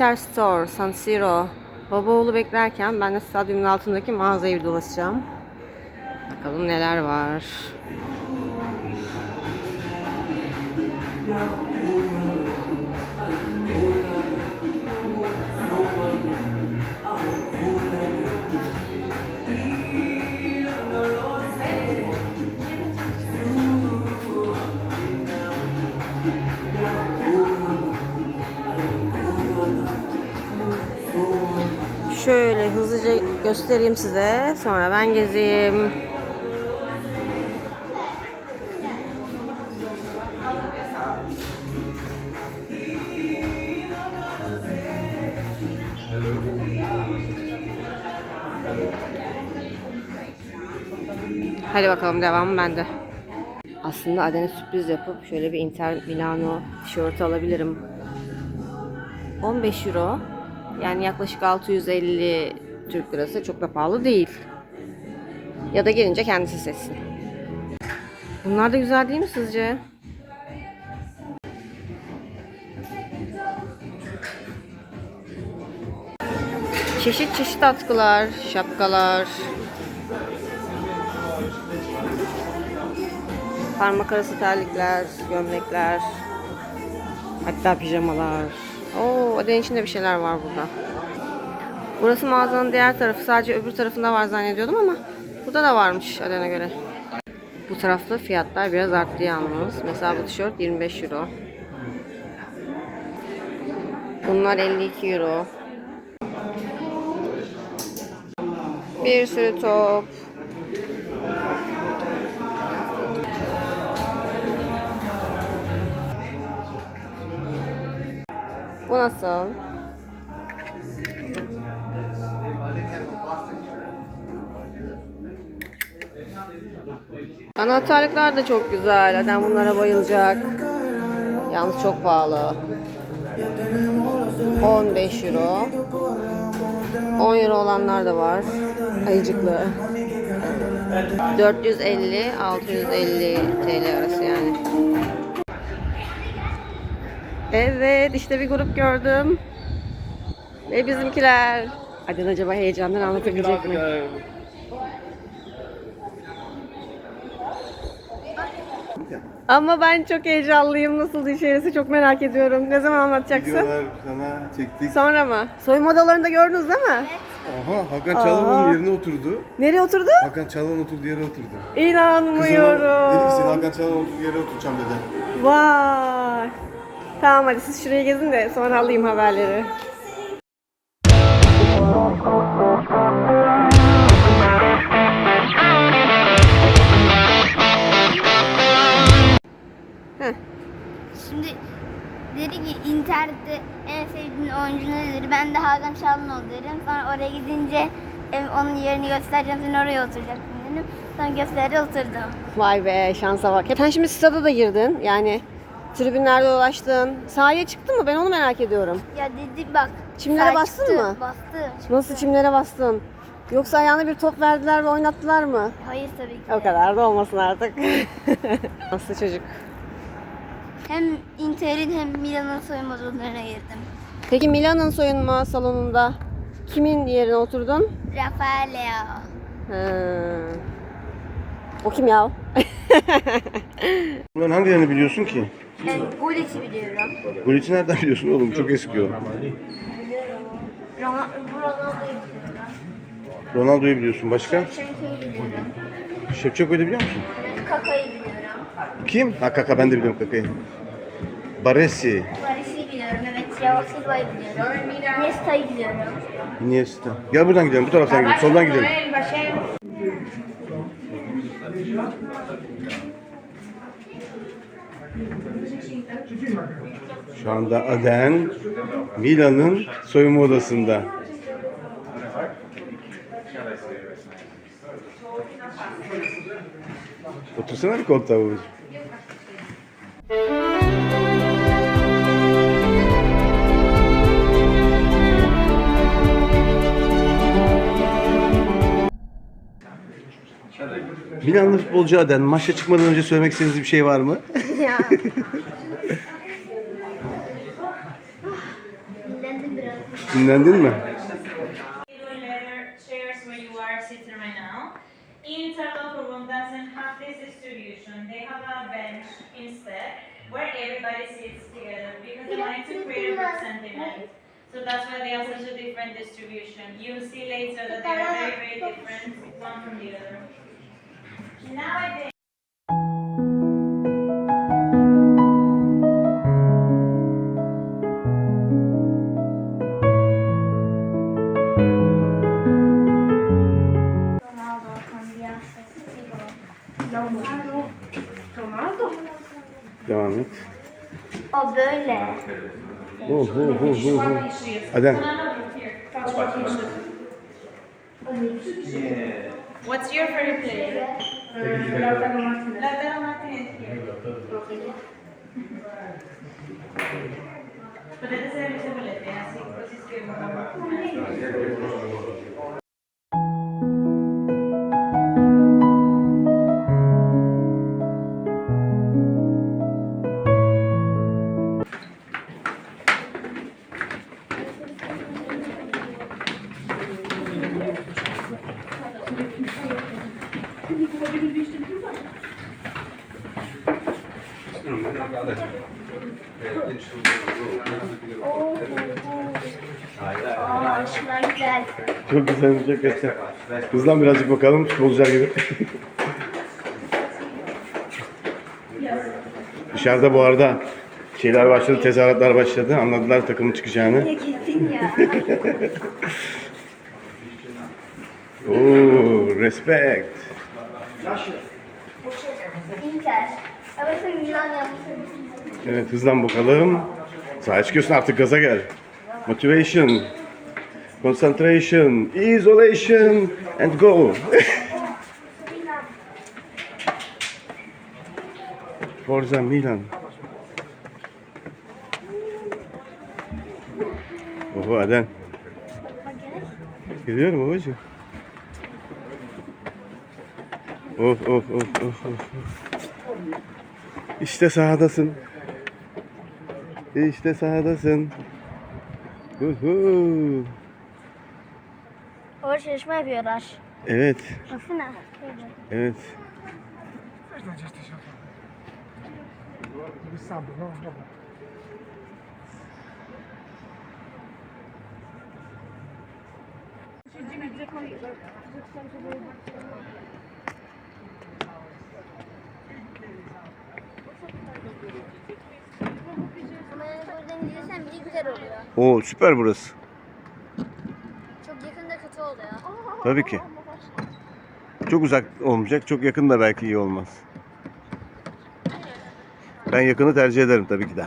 Inter Store, San Siro. Baba oğlu beklerken ben de stadyumun altındaki mağazayı bir dolaşacağım. Bakalım neler var. Göstereyim size. Sonra ben gezeyim. Hadi bakalım devam bende. Aslında Aden'e sürpriz yapıp şöyle bir Inter Milano tişörtü alabilirim. 15 euro. Yani yaklaşık 650 Türk lirası çok da pahalı değil. Ya da gelince kendisi seçsin. Bunlar da güzel değil mi sizce? Çeşit çeşit atkılar, şapkalar. Parmak arası terlikler, gömlekler. Hatta pijamalar. Oo, odanın içinde bir şeyler var burada. Burası mağazanın diğer tarafı. Sadece öbür tarafında var zannediyordum ama burada da varmış Aden'e göre. Bu tarafta fiyatlar biraz arttı yalnız. Mesela bu tişört 25 euro. Bunlar 52 euro. Bir sürü top. Bu nasıl? Anahtarlıklar da çok güzel. Adam bunlara bayılacak. Yalnız çok pahalı. 15 euro. 10 euro olanlar da var. Ayıcıklı. 450 650 TL arası yani. Evet işte bir grup gördüm. Ve bizimkiler. Adın acaba heyecandan anlatabilecek mi? Ama ben çok heyecanlıyım. Nasıl içerisi çok merak ediyorum. Ne zaman anlatacaksın? Videolar sana çektik. Sonra mı? Soyunma odalarında gördünüz değil mi? Aha Hakan Çalhanoğlu'nun yerine oturdu. Nereye oturdu? Hakan Çalhanoğlu oturduğu yere oturdu. Kız ona dedi ki İnanmıyorum. seni Hakan Çalhanoğlu oturduğu yere oturacağım dedi. Vay. Tamam hadi siz şuraya gezin de sonra alayım haberleri. Dedi ki internette en sevdiğin oyuncu nedir? Ben de Hakan Çalhanoğlu derim. Sonra oraya gidince em, onun yerini göstereceğim. Sen oraya oturacaksın dedim. Sonra gösterdi oturdum. Vay be şansa bak. Sen şimdi stada da girdin. Yani tribünlerde dolaştın. Sahaya çıktın mı? Ben onu merak ediyorum. Ya dedi bak. Çimlere bastın çıktı. mı? Bastım. Nasıl çimlere bastın? Yoksa ayağına bir top verdiler ve oynattılar mı? Hayır tabii ki. O kadar da olmasın artık. Nasıl çocuk? Hem Inter'in hem Milan'ın soyunma odalarına girdim. Peki Milan'ın soyunma salonunda kimin yerine oturdun? Rafael Leao. O kim ya? Bunların hangilerini biliyorsun ki? Ben Gulic'i biliyorum. Golücü nereden biliyorsun oğlum? Çok eski o. Ronaldo, Ronaldo'yu biliyorum. Ronaldo'yu biliyorsun. Başka? Şenke'yi biliyorum. Şevçenko'yu da biliyor musun? Kaka'yı biliyorum. Kim? Ha Kaka ben de biliyorum Kaka'yı. Baresi. Paris'i biliyorum. Evet. Thiago Silva'yı biliyorum. Iniesta'yı biliyorum. Iniesta. Gel buradan gidelim. Bu taraftan gidelim. Soldan gidelim. Şu anda Aden Milan'ın soyunma odasında. Otursana bir koltuğa babacığım. Milanlı futbolcu Aden maça çıkmadan önce söylemek istediğiniz bir şey var mı? ya. Dinlendim biraz. Dinlendin mi? leather chairs where you are sitting right now. In Turtle room doesn't have this distribution. They have a bench instead where everybody sits together because they like to create a group sentiment. So that's why they have such a different distribution. You'll see later that they are very, very different one from the other. Devam et. O böyle. Oh, oh, oh, oh, oh. Aden. what's your favorite player? Lautaro Martínez. Lautaro Martínez. Puede ser ese boletín así, pues es que... Aa, güzel. Çok güzel, çok güzel. Hızlan birazcık bakalım futbolcular gibi. Dışarıda bu arada şeyler başladı, tezahüratlar başladı. Anladılar takımın çıkacağını. Kesin ya. Oo, respect. Evet, hızlan bakalım. Sahaya çıkıyorsun artık gaza gel. Motivation, concentration, isolation and go. Forza Milan. Oho Aden. Geliyorum babacığım. Of of of of. İşte sahadasın. İşte sahadasın. Uhu. Orada çalışma yapıyorlar. Evet, Baksana. evet. Ama buradan izlesen bile güzel oluyor. Oo süper burası. Çok yakında kötü oluyor. Tabii ki. Çok uzak olmayacak, çok yakın da belki iyi olmaz. Ben yakını tercih ederim tabii ki de.